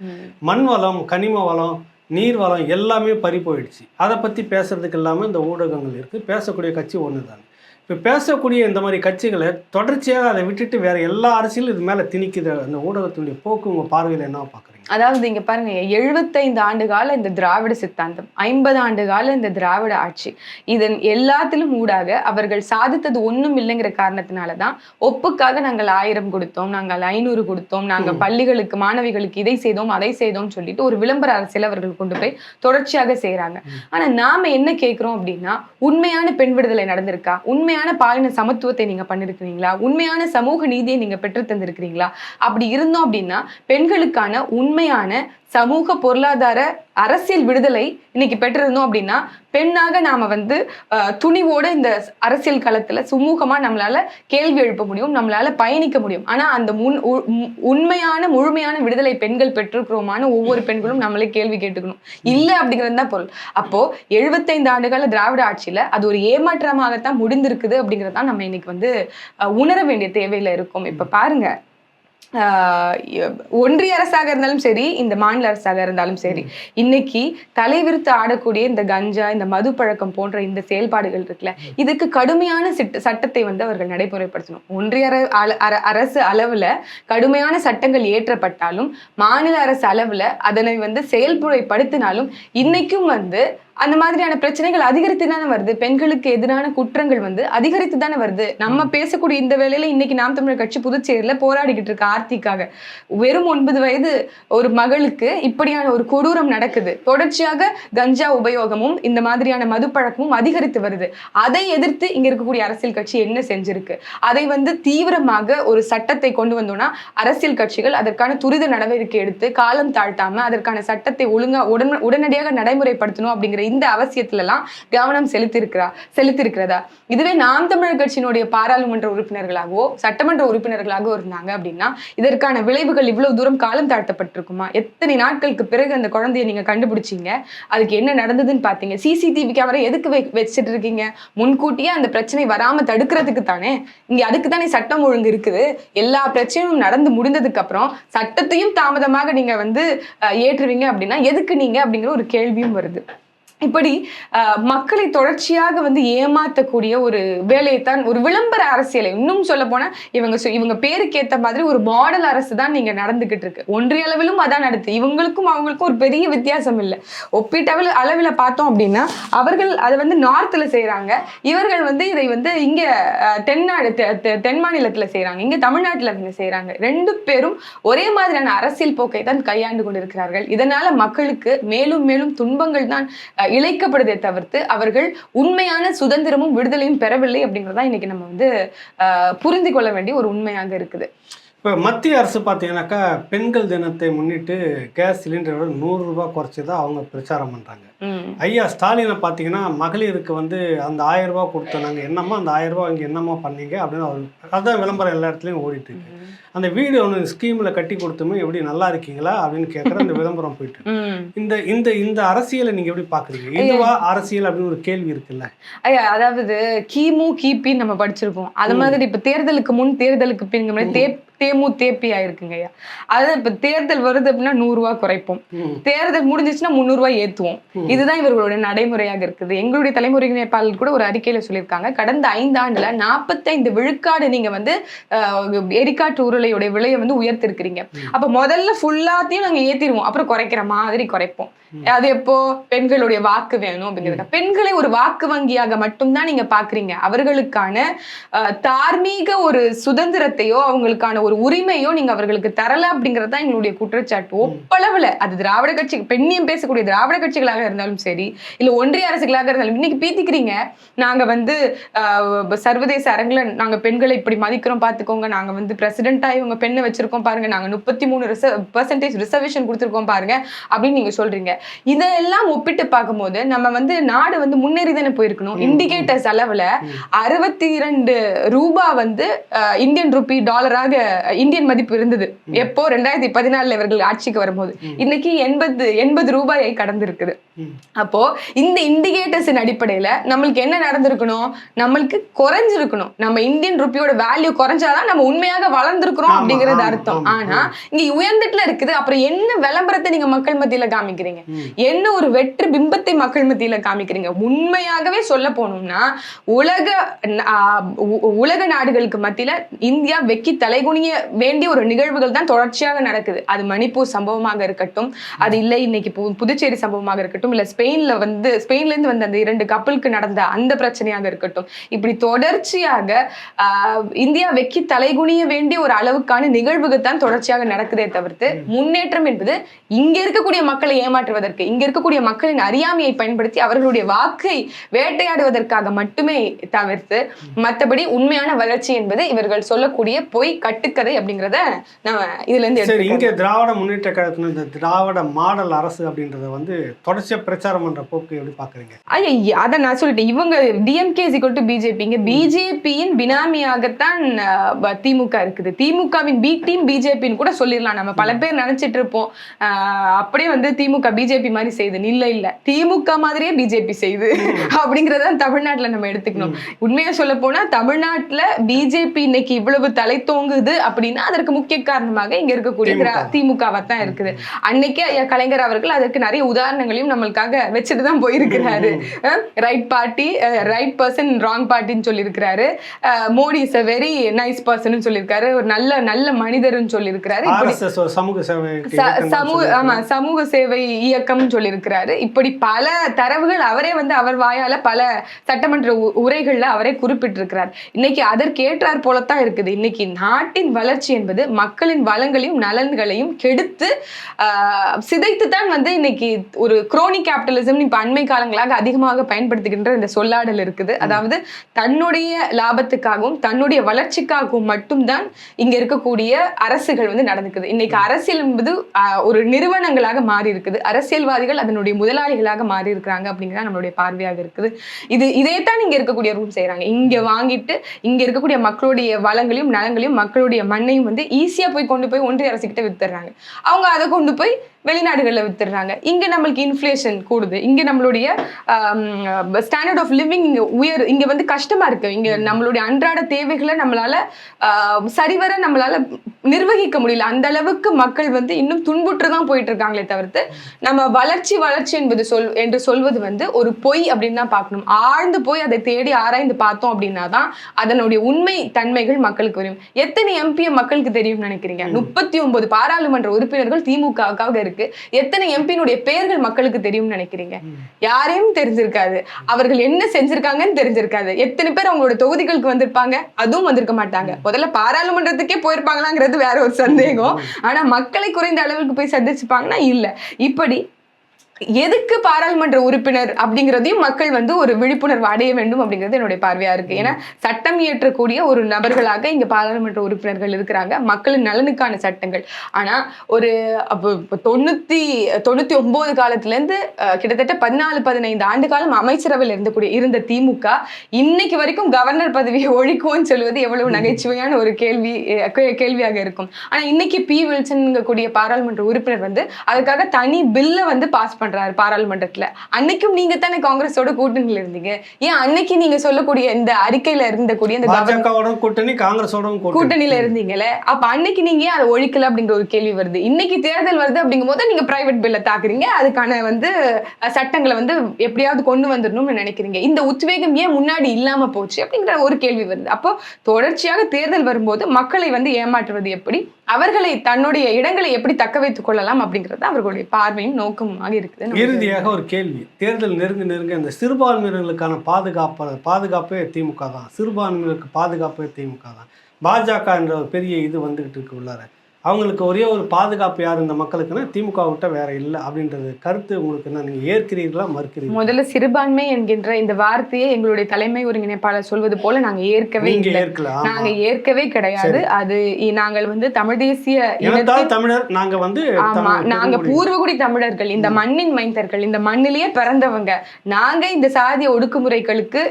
மண் வளம் கனிம வளம் நீர் வளம் எல்லாமே பறி போயிடுச்சு. அதை பற்றி பேசுறதுக்கு இல்லாமல் இந்த ஊடகங்கள் இருக்குது பேசக்கூடிய கட்சி ஒன்று தான். இப்போ பேசக்கூடிய இந்த மாதிரி கட்சிகளை தொடர்ச்சியாக அதை விட்டுட்டு வேற எல்லா அரசியலும் இது மேலே திணிக்குது. அந்த ஊடகத்தினுடைய போக்கு உங்கள் பார்வையில் என்ன பார்க்குறீங்க
அதாவது இங்க பாருங்க எழுபத்தைந்து ஆண்டு கால இந்த திராவிட சித்தாந்தம் ஐம்பது ஆண்டு கால இந்த திராவிட ஆட்சி. இதன் எல்லாத்திலும் ஊடாக அவர்கள் சாதித்தது ஒண்ணும் இல்லைங்கிற காரணத்தினாலதான் ஒப்புக்காக நாங்கள் ஆயிரம் கொடுத்தோம் நாங்கள் ஐநூறு கொடுத்தோம் நாங்க
ம்.
பள்ளிகளுக்கு மாணவிகளுக்கு இதை செய்தோம் அதை செய்தோம் சொல்லிட்டு ஒரு விளம்பர அரசியல் அவர்கள் கொண்டு போய் தொடர்ச்சியாக செய்றாங்க.
ம்.
ஆனா நாம என்ன கேட்கிறோம் அப்படின்னா உண்மையான பெண் விடுதலை நடந்திருக்கா? உண்மையான பாலின சமத்துவத்தை நீங்க பண்ணிருக்கிறீங்களா? உண்மையான சமூக நீதியை நீங்க பெற்று தந்திருக்கிறீங்களா? அப்படி இருந்தோம் அப்படின்னா பெண்களுக்கான உண்மையான சமூக பொருளாதார அரசியல் விடுதலை இன்னைக்கு பெற்றிருந்தோம் அப்படின்னா பெண்ணாக நாம வந்து துணிவோட இந்த அரசியல் களத்துல சுமூகமா நம்மளால கேள்வி எழுப்ப முடியும் நம்மளால பயணிக்க முடியும். ஆனா அந்த முன் உ- உண்மையான முழுமையான விடுதலை பெண்கள் பெற்றிருக்கிறோமான ஒவ்வொரு பெண்களும் நம்மளே கேள்வி கேட்டுக்கணும். இல்லை அப்படிங்கிறது தான் பொருள். அப்போ எழுபத்தைந்து ஆண்டுகால திராவிட ஆட்சியில அது ஒரு ஏமாற்றமாகத்தான் முடிந்திருக்குது அப்படிங்கறதான் நம்ம இன்னைக்கு வந்து உணர வேண்டிய தேவையில இருக்கும். இப்ப பாருங்க. ஒன்றிய அரசாக இருந்தாலும் சரி இந்த மாநில அரசாக இருந்தாலும் சரி இன்னைக்கு தலைவிரித்து ஆடக்கூடிய இந்த கஞ்சா இந்த மது பழக்கம் போன்ற இந்த செயல்பாடுகள் இருக்குல்ல இதுக்கு கடுமையான சிட்ட சட்டத்தை வந்து அவர்கள் நடைமுறைப்படுத்தணும். ஒன்றிய அரசு அளவுல கடுமையான சட்டங்கள் இயற்றப்பட்டாலும் மாநில அரசு அளவுல அதனை வந்து செயல்முறைப்படுத்தினாலும் இன்னைக்கும் வந்து அந்த மாதிரியான பிரச்சனைகள் அதிகரித்து தானே வருது. பெண்களுக்கு எதிரான குற்றங்கள் வந்து அதிகரித்து தானே வருது. நம்ம பேசக்கூடிய இந்த வேளையில இன்னைக்கு நாம் தமிழர் கட்சி புதுச்சேரியில போராடிக்கிட்டு இருக்கு ஆர்த்திக்காக. வெறும் ஒன்பது வயது ஒரு மகளுக்கு இப்படியான ஒரு கொடூரம் நடக்குது. தொடர்ச்சியாக கஞ்சா உபயோகமும் இந்த மாதிரியான மது பழக்கமும் அதிகரித்து வருது. அதை எதிர்த்து இங்க இருக்கக்கூடிய அரசியல் கட்சி என்ன செஞ்சிருக்கு? அதை வந்து தீவிரமாக ஒரு சட்டத்தை கொண்டு வந்தோம்னா அரசியல் கட்சிகள் அதற்கான துரித நடவடிக்கை எடுத்து காலம் தாழ்த்தாம அதற்கான சட்டத்தை ஒழுங்கா உடன் உடனடியாக நடைமுறைப்படுத்தணும் அப்படிங்கிற இந்த அவசியத்திலலாம் கவனம் செலுத்தியிருக்கிறா செலுத்தியிருக்கிறதா இதுவே நாம் தமிழர் கட்சியினுடைய பாராளுமன்ற உறுப்பினர்களாகவோ சட்டமன்ற உறுப்பினர்களாகவோ இருந்தாங்க அப்படின்னா இதற்கான விளைவுகள் இவ்வளவு தூரம் காலம் தாழ்த்தப்பட்டிருக்குமா? எத்தனை நாட்களுக்கு பிறகு அந்த குழந்தைய நீங்க கண்டுபிடிச்சீங்க? அதுக்கு என்ன நடந்ததுன்னு பாத்தீங்க? சிசிடிவி கேமரா எதுக்கு வச்சுட்டு இருக்கீங்க? முன்கூட்டியே அந்த பிரச்சனை வராம தடுக்கிறதுக்கு தானே? இங்க அதுக்கு தானே சட்டம் ஒழுங்கு இருக்குது. எல்லா பிரச்சனையும் நடந்து முடிந்ததுக்கு அப்புறம் சட்டத்தையும் தாமதமாக நீங்க வந்து அஹ், ஏற்றுவீங்க அப்படின்னா எதுக்கு நீங்க அப்படிங்கிற ஒரு கேள்வியும் வருது. இப்படி மக்களை தொடர்ச்சியாக வந்து ஏமாத்தக்கூடிய ஒரு வேலையை தான் ஒரு விளம்பர அரசியலை இன்னும் சொல்ல போனால் இவங்க சொ- இவங்க பேருக்கு ஏற்ற மாதிரி ஒரு மாடல் அரசு தான் நீங்கள் நடந்துக்கிட்டு இருக்கு. ஒன்றிய அளவிலும் அதான் நடத்து இவங்களுக்கும் அவங்களுக்கும் ஒரு பெரிய வித்தியாசம் இல்லை. ஒப்பீட்டளவில் அளவில் பார்த்தோம் அப்படின்னா அவர்கள் அதை வந்து நார்த்தில் செய்கிறாங்க இவர்கள் வந்து இதை வந்து இங்க தென்னாடு தெ- தெ- தென் மாநிலத்தில் செய்கிறாங்க இங்க தமிழ்நாட்டில் இவங்க செய்கிறாங்க ரெண்டு பேரும் ஒரே மாதிரியான அரசியல் போக்கை தான் கையாண்டு கொண்டிருக்கிறார்கள். இதனால மக்களுக்கு மேலும் மேலும் துன்பங்கள் தான் இழைக்கப்படுதே தவிர்த்து அவர்கள் உண்மையான சுதந்திரமும் விடுதலையும் பெறவில்லை அப்படிங்கிறதா இன்னைக்கு நம்ம வந்து புரிந்து கொள்ள வேண்டிய ஒரு உண்மையாக இருக்குது.
இப்போ மத்திய அரசு பார்த்தீங்கன்னாக்கா பெண்கள் தினத்தை முன்னிட்டு கேஸ் சிலிண்டரோட நூறுரூவா குறைச்சி தான் அவங்க பிரச்சாரம் பண்ணுறாங்க ஐயா ஸ்டாலினை பார்த்தீங்கன்னா மகளிருக்கு வந்து அந்த ஆயிரம் ரூபாய் கொடுத்தோம் நாங்கள் என்னம்மா அந்த ஆயிரம் ரூபாய் இங்கே என்னம்மா பண்ணீங்க அப்படின்னு அவர் அதான் விளம்பரம் எல்லா இடத்துலையும் ஓடிட்டு இருக்கு. அந்த வீடு ஒன்று ஸ்கீமில் கட்டி கொடுத்துமே எப்படி நல்லா இருக்கீங்களா அப்படின்னு கேட்குற அந்த விளம்பரம் போயிட்டு. இந்த இந்த இந்த அரசியலை நீங்கள் எப்படி பார்க்குறீங்க இதுவா அரசியல் அப்படின்னு ஒரு கேள்வி இருக்குல்ல.
ஐயா அதாவது கிமு கிபின்னு நம்ம படிச்சிருக்கோம் அது மாதிரி இப்ப தேர்தலுக்கு முன் தேர்தலுக்கு பின் மாதிரி தே தேமு தேப்பி ஆயிருக்குங்க ஐயா. அதாவது இப்ப தேர்தல் வருது அப்படின்னா நூறு ரூபாய் குறைப்போம். தேர்தல் முடிஞ்சிச்சுன்னா முந்நூறு ரூபாய் ஏத்துவோம். இதுதான் இவர்களுடைய நடைமுறையாக இருக்குது. எங்களுடைய தலைமுறை நேபாளர் கூட ஒரு அறிக்கையில சொல்லியிருக்காங்க. கடந்த ஐந்து ஆண்டுல நாற்பத்தைந்து விழுக்காடு நீங்க வந்து எரிக்காற்று உருளையுடைய விலையை வந்து உயர்த்திருக்கிறீங்க. அப்ப முதல்ல ஃபுல்லாத்தையும் நாங்க ஏத்திடுவோம். அப்புறம் குறைக்கிற மாதிரி குறைப்போம். அது எப்போ? பெண்களுடைய வாக்கு வேணும் அப்படிங்கிறது. பெண்களை ஒரு வாக்கு வங்கியாக மட்டும்தான் நீங்க பாக்குறீங்க அவர்களுக்கான தார்மீக ஒரு சுதந்திரத்தையோ அவங்களுக்கான ஒரு உரிமையோ நீங்க அவர்களுக்கு தரல அப்படிங்கிறது தான் எங்களுடைய குற்றச்சாட்டு. ஒப்பளவுல. அது திராவிட கட்சி பெண்ணியம் பேசக்கூடிய திராவிட கட்சிகளாக இருந்தாலும் சரி இல்ல ஒன்றிய அரசுகளாக இருந்தாலும் இன்னைக்கு பீத்திக்கிறீங்க. நாங்க வந்து ஆஹ், சர்வதேச அரங்குல நாங்க பெண்களை இப்படி மதிக்கிறோம் பாத்துக்கோங்க. நாங்க வந்து பிரசிடென்டா இவங்க பெண்ணை வச்சிருக்கோம் பாருங்க. நாங்க முப்பத்தி மூணு பர்சன்டேஜ் ரிசர்வேஷன் கொடுத்துருக்கோம் பாருங்க. அப்படின்னு நீங்க சொல்றீங்க. இதெல்லாம் ஒப்பிட்டு பார்க்கும்போது நம்ம வந்து நாடு வந்து முன்னேறி தானே போயிருக்கணும் இண்டிகேட்டர்ஸ் அளவுல அறுபத்தி இரண்டு ரூபாய் வந்து இந்தியன் ருபி டாலராக இந்தியன் மதிப்பு இருந்தது. எப்போ? ரெண்டாயிரத்தி பதினாலுல இவர்கள் ஆட்சிக்கு வரும்போது. இன்னைக்கு எண்பது எண்பது ரூபாயை கடந்திருக்குது. அப்போ இந்த இண்டிகேட்டர்ஸின் அடிப்படையில நம்மளுக்கு என்ன நடந்திருக்கணும்? நம்மளுக்கு குறைஞ்சிருக்கணும். நம்ம இந்தியன் ருப்பியோட வேல்யூ குறைஞ்சாதான் நம்ம உண்மையாக வளர்ந்திருக்கிறோம் அப்படிங்கிறது அர்த்தம். ஆனா இங்க உயர்ந்துட்டுல இருக்குது. அப்புறம் என்ன விளம்பரத்தை நீங்க மக்கள் மத்தியில காமிக்கிறீங்க. என்ன ஒரு வெற்று பிம்பத்தை மக்கள் மத்தியில காமிக்கிறீங்க? உண்மையாகவே சொல்ல போனோம்னா உலக உலக நாடுகளுக்கு மத்தியில இந்தியா வெக்கி தலைகுனிய வேண்டிய ஒரு நிகழ்வுகள் தான் தொடர்ச்சியாக நடக்குது. அது மணிப்பூர் சம்பவமாக இருக்கட்டும் அது இல்லை இன்னைக்கு புதுச்சேரி சம்பவமாக இருக்கட்டும் இல்ல ஸ்பெயின்ல வந்து ஸ்பெயின்ல இருந்து வந்த அந்த இரண்டு கப்பலுக்கு நடந்த அந்த பிரச்சனையாக இருக்கட்டும். இப்படி தொடர்ச்சியாக இந்தியா வெக்கி தலைகுனிய வேண்டிய ஒரு அளவுக்கான நிகழ்வுகள் தான் தொடர்ச்சியாக நடக்குதே தவிர்த்து முன்னேற்றம் என்பது இங்க இருக்கக்கூடிய மக்களை ஏமாற்றுவதற்கு இங்க இருக்கக்கூடிய மக்களின் அறியாமையை பயன்படுத்தி அவர்களுடைய வாக்கை வேட்டையாடுவதற்காக மட்டுமே தவிர்த்து மத்தபடி உண்மையான வளர்ச்சி என்பது இவர்கள் சொல்லக்கூடிய பொய் கட்டுக்கதை அப்படிங்கிறத நம்ம இதுல இருந்து
இங்கே திராவிட முன்னேற்ற கழகத்தின் இந்த திராவிட மாடல் அரசு அப்படின்றத வந்து தொடர்ச்சியாக பிரச்சாரம் பண்ணுற போக்கு எப்படி பார்க்குறீங்க?
ஐயா அதை நான் சொல்லிட்டேன். இவங்க டிஎம்கே இக்குவல் டு பிஜேபி இங்க பிஜேபியின் பினாமியாகத்தான் திமுக இருக்குது. திமுகவின் பி டீம் பிஜேபின்னு கூட சொல்லிடலாம். நம்ம பல பேர் நினைச்சிட்டு இருப்போம். அப்படியே வந்து திமுக பிஜேபி மாதிரி செய்யுது இல்ல இல்ல. திமுக மாதிரியே பிஜேபி செய்யுது அப்படிங்கறத தமிழ்நாட்டுல நம்ம எடுத்துக்கணும். உண்மையா சொல்ல போனா தமிழ்நாட்டுல பிஜேபி இன்னைக்கு இவ்வளவு தலை தோங்குது அப்படின்னா அதற்கு முக்கிய காரணமாக இங்க இருக்கக்கூடிய
திமுக.
திமுகவா தான் இருக்குது. அன்னைக்கே ஐயா கலைஞர் அவர்கள் அதற்கு நிறைய உதாரணங்களையும் நம்மளுக்காக வச்சுட்டு தான் போயிருக்கிறாரு. Right party right person wrong பார்ட்டின்னு சொல்லியிருக்கிறாரு. Modi is a very nice person சொல்லியிருக்காரு. ஒரு நல்ல நல்ல மனிதர்னு சொல்லியிருக்கிறாரு.
சமூக சேவை
ஆமா சமூக சேவை இயக்கம் சொல்லியிருக்கிறாரு. இப்படி பல தரவுகள் அவரே வந்து அவர் வாயால பல சட்டமன்ற உரைகள்ல அவரே குறிப்பிட்டிருக்கிறார். இன்னைக்கு அதற்கேற்றார் போலத்தான் இருக்குது. இன்னைக்கு நாட்டின் வளர்ச்சி என்பது மக்களின் வளங்களையும் நலன்களையும் கெடுத்து சிதைத்து தான் வந்து இன்னைக்கு ஒரு குரோனி கேபிட்டலிசம் இப்ப அண்மை காலங்களாக அதிகமாக பயன்படுத்துகின்ற இந்த சொல்லாடல் இருக்குது. அதாவது தன்னுடைய லாபத்துக்காகவும் தன்னுடைய வளர்ச்சிக்காகவும் மட்டும்தான் இங்க இருக்கக்கூடிய அரசுகள் வந்து நடந்துக்குது. இன்னைக்கு அரசியல் என்பது ஒரு நிறுவனங்களாக மாறி இருக்குது அரசியல்வாதிகள் அதனுடைய முதலாளிகளாக மாறி இருக்கிறாங்க அப்படிங்கிறத நம்மளுடைய பார்வையாக இருக்குது. இது இதே தான் இங்க இருக்கக்கூடிய ரூல் செய்யறாங்க இங்க வாங்கிட்டு இங்க இருக்கக்கூடிய மக்களுடைய வளங்களையும் நலங்களையும் மக்களுடைய மண்ணையும் வந்து ஈஸியா போய் கொண்டு போய் ஒன்றிய அரசுகிட்ட வித்துறாங்க அவங்க அதை கொண்டு போய் வெளிநாடுகளில் வித்துடுறாங்க. இங்க நம்மளுக்கு இன்ஃப்ளேஷன் கூடுது. இங்க நம்மளுடைய ஸ்டாண்டர்ட் ஆஃப் லிவிங் இங்க உயர் இங்க வந்து கஷ்டமா இருக்கு. இங்க நம்மளுடைய அன்றாட தேவைகளை நம்மளால சரிவர நம்மளால நிர்வகிக்க முடியல. அந்த அளவுக்கு மக்கள் வந்து இன்னும் துன்புற்று தான் போயிட்டு இருக்காங்களே தவிர்த்து நம்ம வளர்ச்சி வளர்ச்சி என்பது சொல் என்று சொல்வது வந்து ஒரு பொய் அப்படின்னு தான் பார்க்கணும். ஆழ்ந்து போய் அதை தேடி ஆராய்ந்து பார்த்தோம் அப்படின்னா தான் அதனுடைய உண்மை தன்மைகள் மக்களுக்கு வரும் எத்தனை எம்பி மக்களுக்கு தெரியும்னு நினைக்கிறீங்க? முப்பத்தி ஒன்பது பாராளுமன்ற உறுப்பினர்கள் திமுகவுக்காக இருக்கு. எத்தனை எம்பியினுடைய பெயர்கள் மக்களுக்கு தெரியும்னு நினைக்கிறீங்க? யாரையும் தெரிஞ்சிருக்காது. அவர்கள் என்ன செஞ்சிருக்காங்கன்னு தெரிஞ்சிருக்காது. எத்தனை பேர் அவங்களோட தொகுதிகளுக்கு வந்திருப்பாங்க? அதுவும் வந்திருக்க மாட்டாங்க. முதல்ல பாராளுமன்றத்துக்கே போயிருப்பாங்களாங்கிறது வேற ஒரு சந்தேகம். ஆனா மக்களை குறைந்த அளவுக்கு போய் சந்திச்சுப்பாங்கன்னா இல்ல. இப்படி எதுக்கு பாராளுமன்ற உறுப்பினர் அப்படிங்கிறதையும் மக்கள் வந்து ஒரு விழிப்புணர்வு அடைய வேண்டும் அப்படிங்கிறது என்னுடைய பார்வையா இருக்கு. ஏன்னா சட்டம் இயற்றக்கூடிய ஒரு நபர்களாக இங்க பாராளுமன்ற உறுப்பினர்கள் இருக்கிறாங்க. மக்களின் நலனுக்கான சட்டங்கள். ஆனா ஒரு தொண்ணூத்தி தொண்ணூத்தி ஒன்பது காலத்துல இருந்து கிட்டத்தட்ட பதினாலு பதினைந்து ஆண்டு காலம் அமைச்சரவையில் இருந்தக்கூடிய இருந்த திமுக இன்னைக்கு வரைக்கும் கவர்னர் பதவியை ஒழிக்கும்னு சொல்வது எவ்வளவு நகைச்சுவையான ஒரு கேள்வி கே- கேள்வியாக இருக்கும். ஆனா இன்னைக்கு பி. வில்சன் கூடிய பாராளுமன்ற உறுப்பினர் வந்து அதுக்காக தனி பில்ல வந்து பாஸ் பண்றாரு பாராளுமன்றத்துல. அன்னைக்கும் நீங்க தானே காங்கிரஸோட கூட்டணியில இருந்தீங்க. ஏன் அன்னைக்கு நீங்க சொல்லக்கூடிய இந்த அறிக்கையில இருந்தக்கூடிய இந்த
பாஜகவோட கூட்டணி காங்கிரஸோட கூட்டணி.
கூட்டணியில இருந்தீங்களே அப்ப அன்னைக்கு நீங்க அதை ஒழிக்கல அப்படிங்கிற ஒரு கேள்வி வருது. இன்னைக்கு தேர்தல் வருது அப்படிங்கும் போது நீங்க பிரைவேட் பில்ல தாக்குறீங்க. அதுக்கான வந்து சட்டங்களை வந்து எப்படியாவது கொண்டு வந்துடணும்னு நினைக்கிறீங்க. இந்த உத்வேகம் ஏன் முன்னாடி இல்லாம போச்சு அப்படிங்கிற ஒரு கேள்வி வருது. அப்போ தொடர்ச்சியாக தேர்தல் வரும்போது மக்களை வந்து ஏமாற்றுவது எப்படி? அவர்களை தன்னுடைய இடங்களை எப்படி தக்க வைத்துக் கொள்ளலாம் அப்படிங்கிறது அவர்களுடைய பார்வையும் நோக்கமாக இருக்குது.
இறுதியாக ஒரு கேள்வி. தேர்தல் நெருங்க நெருங்க இந்த சிறுபான்மையினர்களுக்கான பாதுகாப்பு பாதுகாப்பே திமுக தான். சிறுபான்மையினருக்கு பாதுகாப்பே திமுக தான். பாஜக என்ற ஒரு பெரிய இது வந்துகிட்டு இருக்கு உள்ளார. அவங்களுக்கு ஒரே ஒரு பாதுகாப்பு யார் இந்த மக்களுக்குன்னா திமுக விட்ட வேற இல்லை அப்படின்றது கருத்து உங்களுக்கு என்ன? நீங்க ஏற்கிறீர்களா மறுக்கிறீங்களா
முதல்ல சிறுபான்மை என்கின்ற இந்த வார்த்தையை எங்களுடைய தலைமை ஒருங்கிணைப்பாளர் சொல்வது போல நாங்க ஏற்கவே
நீங்க
ஏற்கவே கிடையாது. அது நாங்கள் வந்து தமிழ் தேசிய
தமிழர் நாங்க வந்து
நாங்க. பூர்வகுடி தமிழர்கள் இந்த மண்ணின் மைந்தர்கள் இந்த மண்ணிலேயே பிறந்தவங்க. நாங்க இந்த சாதிய ஒடுக்குமுறைகளுக்கு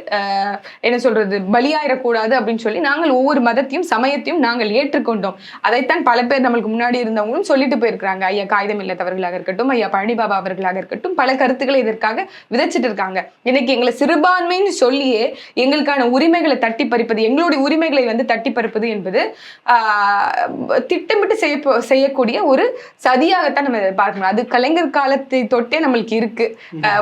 என்ன சொல்றது பலியாயிடக்கூடாது அப்படின்னு சொல்லி நாங்கள் ஒவ்வொரு மதத்தையும் சமயத்தையும் நாங்கள் ஏற்றுக்கொண்டோம். அதைத்தான் பல பேர் நம்மளுக்கு முன்னாடி இருந்தவங்களும் சொல்லிட்டு போயிருக்காங்க ஐயா காகிதம் இல்லத்தவர்களாக இருக்கட்டும் ஐயா பழனிபாபா அவர்களாக இருக்கட்டும் பல கருத்துக்களை இதற்காக விதைச்சிட்டு இருக்காங்க. இன்னைக்கு எங்களை சிறுபான்மைன்னு சொல்லியே எங்களுக்கான உரிமைகளை தட்டி பறிப்பது எங்களுடைய உரிமைகளை வந்து தட்டி பறிப்பது என்பது திட்டமிட்டு செய்ய செய்யக்கூடிய ஒரு சதியாகத்தான் நம்ம பார்க்கணும். அது கலைஞர் காலத்தை தொட்டே நம்மளுக்கு இருக்கு.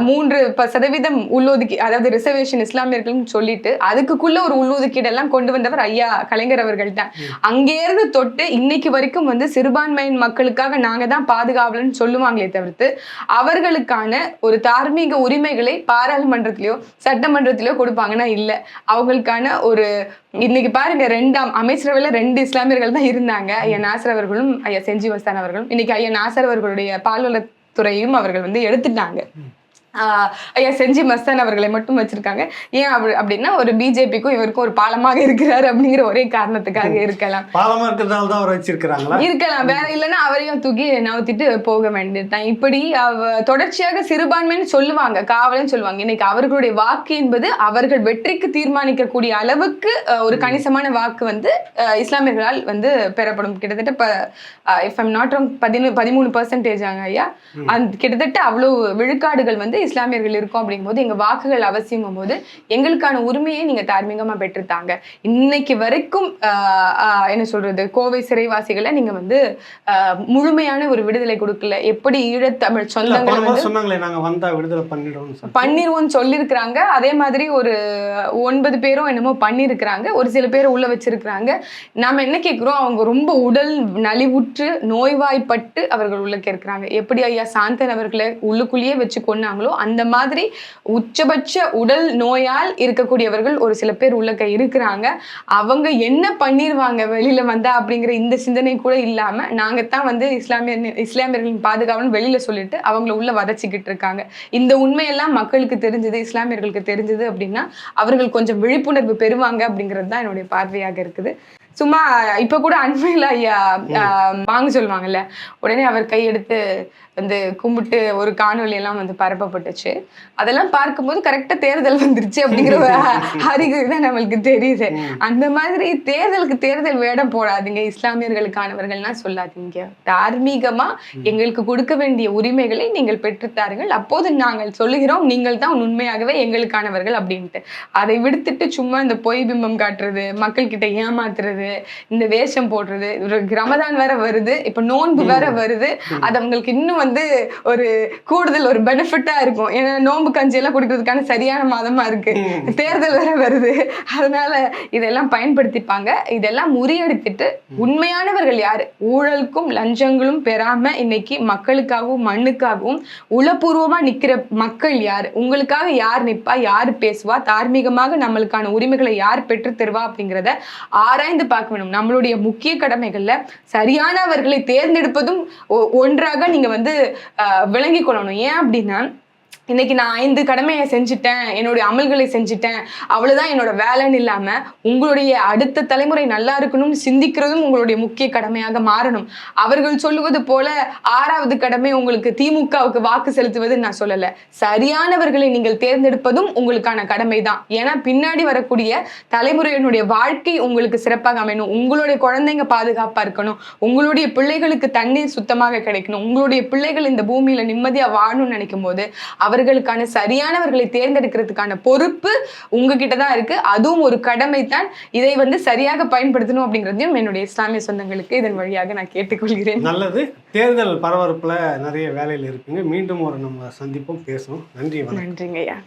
மூன்று சதவீதம் உள்ளொதுக்கி அதாவது ரிசர்வேஷன் இஸ்லாமியர்கள்னு சொல்லிட்டு அதுக்குள்ள ஒரு உள்ளொதுக்கீடு எல்லாம் கொண்டு வந்தவர் ஐயா கலைஞர் அவர்கள் தான் அங்கேருந்து தொட்டு இன்னைக்கு வரைக்கும் வந்து சிறுபான்மையின் மக்களுக்காக நாங்க தான் பாதுகாவலன்னு சொல்லுவாங்களே தவிர்த்து அவர்களுக்கான ஒரு தார்மீக உரிமைகளை பாராளுமன்றத்திலயோ சட்டமன்றத்திலேயோ கொடுப்பாங்கன்னா இல்ல. அவங்களுக்கான ஒரு இன்னைக்கு பாருங்க ரெண்டாம் அமைச்சரவையில ரெண்டு இஸ்லாமியர்கள் தான் இருந்தாங்க. ஐயா நாசர் அவர்களும் ஐயா செஞ்சி மஸ்தான் அவர்களும். இன்னைக்கு ஐயா நாசர் அவர்களுடைய பால்வளத்துறையும் அவர்கள் வந்து எடுத்துட்டாங்க. ஐயா செஞ்சி மஸ்தான் அவர்களை மட்டும் வச்சிருக்காங்க. ஏன் அப்படி அப்படின்னா ஒரு பிஜேபிக்கும் இவருக்கும் ஒரு பாலமாக இருக்கிறாரு அப்படிங்கிற ஒரே காரணத்துக்காக இருக்கலாம்.
பாலமா இருக்கிறதால தான் அவர் வச்சிருக்கிறாங்களா?
இருக்கலாம். வேற இல்லைன்னா அவரையும் தூக்கி நவுத்திட்டு போக வேண்டியதுதான் இப்படி அவ தொடர்ச்சியாக சிறுபான்மைன்னு சொல்லுவாங்க காவலன்னு சொல்லுவாங்க. இன்னைக்கு அவர்களுடைய வாக்கு என்பது அவர்கள் வெற்றிக்கு தீர்மானிக்கக்கூடிய அளவுக்கு ஒரு கணிசமான வாக்கு வந்து இஸ்லாமியர்களால் வந்து பெறப்படும். கிட்டத்தட்ட இஃப் ஐம் நாட் ராங் பதினு பதிமூணு பர்சன்டேஜ் ஆங்க ஐயா. அந்த கிட்டத்தட்ட அவ்வளவு விழுக்காடுகள் வந்து இஸ்லாமியர்கள் இருக்கும் அப்படிங்கும்போது எங்க வாக்குகள் அவசியமும் போது எங்களுக்கான உரிமையை நீங்க தார்மீகமா பெற்றுத்தாங்க. இன்னைக்கு வரைக்கும் என்ன சொல்றது கோவை சிறைவாசிகளை நீங்க வந்து முழுமையான ஒரு விடுதலை கொடுக்கல. எப்படி ஈழத்தமிழ் சொந்தங்கள்
சொன்னாங்களே நாங்க வந்தா விடுதலை பண்ணிடுவோம்னு சொல்லி
பண்ணிருவோம்னு சொல்லியிருக்கிறாங்க. அதே மாதிரி ஒரு ஒன்பது பேரும் என்னமோ பண்ணியிருக்கிறாங்க. ஒரு சில பேரை உள்ள வச்சிருக்கிறாங்க. நாம என்ன கேட்குறோம் அவங்க ரொம்ப உடல் நலிவுற்று நோய்வாய்ப்பட்டு அவர்கள் உள்ள இருக்கிறாங்க எப்படி ஐயா சாந்தன் அவர்களை உள்ளுக்குள்ளேயே வச்சு கொன்னாங்களோ அந்த மாதிரி உச்சபட்ச உடல் நோயால் இருக்கக்கூடியவர்கள் ஒரு சில பேர் உள்ளக்க இருக்கிறாங்க. அவங்க என்ன பண்ணிருவாங்க வெளியில வந்தா அப்படிங்கிற இந்த சிந்தனை கூட இல்லாம நாங்க தான் வந்து இஸ்லாமிய இஸ்லாமியர்களின் பாதுகாவல்னு வெளியில சொல்லிட்டு அவங்கள உள்ள வதச்சிக்கிட்டு இருக்காங்க. இந்த உண்மையெல்லாம் மக்களுக்கு தெரிஞ்சது இஸ்லாமியர்களுக்கு தெரிஞ்சது அப்படின்னா அவர்கள் கொஞ்சம் விழிப்புணர்வு பெறுவாங்க அப்படிங்கிறது தான் என்னுடைய பார்வையாக இருக்குது. சும்மா இப்ப கூட அண்மையில் ஐயா வாங்க சொல்லுவாங்கல்ல உடனே அவர் கையெடுத்து வந்து கும்பிட்டு ஒரு காணொளி எல்லாம் வந்து பரப்பப்பட்டுச்சு. அதெல்லாம் பார்க்கும்போது கரெக்டா தேர்தல் வந்துருச்சு அப்படிங்கிற ஒரு அறிகுறி தான் நம்மளுக்கு தெரியுது. அந்த மாதிரி தேர்தலுக்கு தேர்தல் வேடம் போடாதீங்க. இஸ்லாமியர்களுக்கானவர்கள்லாம் சொல்லாதீங்க. தார்மீகமா எங்களுக்கு கொடுக்க வேண்டிய உரிமைகளை நீங்கள் பெற்றுத்தாருங்கள் அப்போது நாங்கள் சொல்லுகிறோம் நீங்கள் தான் உண்மையாகவே எங்களுக்கானவர்கள் அப்படின்ட்டு. அதை விடுத்துட்டு சும்மா இந்த பொய் பிம்பம் காட்டுறது மக்கள் கிட்ட ஏமாத்துறது இந்த வேஷம் போடுறது ஒரு ரமதான் வேற வருது. இப்ப நோன்பு வேற வருது. அது அவங்களுக்கு இன்னும் வந்து ஒரு கூடுதல் ஒரு பெனிஃபிட்டா இருக்கும். ஏன்னா நோன்பு கஞ்சி எல்லாம் குடிக்கிறதுக்கான சரியான மாதமா இருக்கு. தேர்தல் வேற வருது. அதனால இதெல்லாம் பயன்படுத்திப்பாங்க. இதெல்லாம் முறியடித்துட்டு உண்மையானவர்கள் யாரு? ஊழலுக்கும் லஞ்சங்களும் பெறாம இன்னைக்கு மக்களுக்காகவும் மண்ணுக்காகவும் உளப்பூர்வமா நிக்கிற மக்கள் யார்? உங்களுக்காக யார் நிப்பா? யார் பேசுவா? தார்மீகமாக நம்மளுக்கான உரிமைகளை யார் பெற்று தருவா அப்படிங்கிறத ஆராய்ந்து பார்க்க வேணும் நம்மளுடைய முக்கிய கடமைகள்ல சரியானவர்களை தேர்ந்தெடுப்பதும் ஒன்றாக நீங்க வந்து ஆஹ், விளங்கிக் கொள்ளணும். ஏன் அப்படின்னா இன்னைக்கு நான் ஐந்து கடமையை செஞ்சுட்டேன் என்னுடைய அமல்களை செஞ்சுட்டேன் அவ்வளவுதான் என்னோட வேலைன்னு இல்லாம உங்களுடைய அடுத்த தலைமுறை நல்லா இருக்கணும்னு சிந்திக்கிறதும் உங்களுடைய முக்கிய கடமையாக மாறணும். அவர்கள் சொல்லுவது போல ஆறாவது கடமை உங்களுக்கு திமுகவுக்கு வாக்கு செலுத்துவது நான் சொல்லல. சரியானவர்களை நீங்கள் தேர்ந்தெடுப்பதும் உங்களுக்கான கடமை தான் ஏன்னா பின்னாடி வரக்கூடிய தலைமுறையினுடைய வாழ்க்கை உங்களுக்கு சிறப்பாக அமையணும். உங்களுடைய குழந்தைங்க பாதுகாப்பா இருக்கணும். உங்களுடைய பிள்ளைகளுக்கு தண்ணீர் சுத்தமாக கிடைக்கணும். உங்களுடைய பிள்ளைகள் இந்த பூமியில நிம்மதியா வாழணும்னு நினைக்கும் போது அவர்களுக்கான சரியானவர்களை தேர்ந்தெடுக்கிறதுக்கான பொறுப்பு உங்ககிட்ட தான் இருக்கு. அதுவும் ஒரு கடமை தான் இதை வந்து சரியாக பயன்படுத்தணும் அப்படிங்கிறதையும் என்னுடைய இஸ்லாமிய சொந்தங்களுக்கு இதன் வழியாக நான் கேட்டுக்கொள்கிறேன்.
நல்லது. தேர்தல் பரபரப்புல நிறைய வேலையில் இருப்பீங்க மீண்டும் ஒரு நம்ம சந்திப்போம் பேசுவோம். நன்றி
நன்றிங்க ஐயா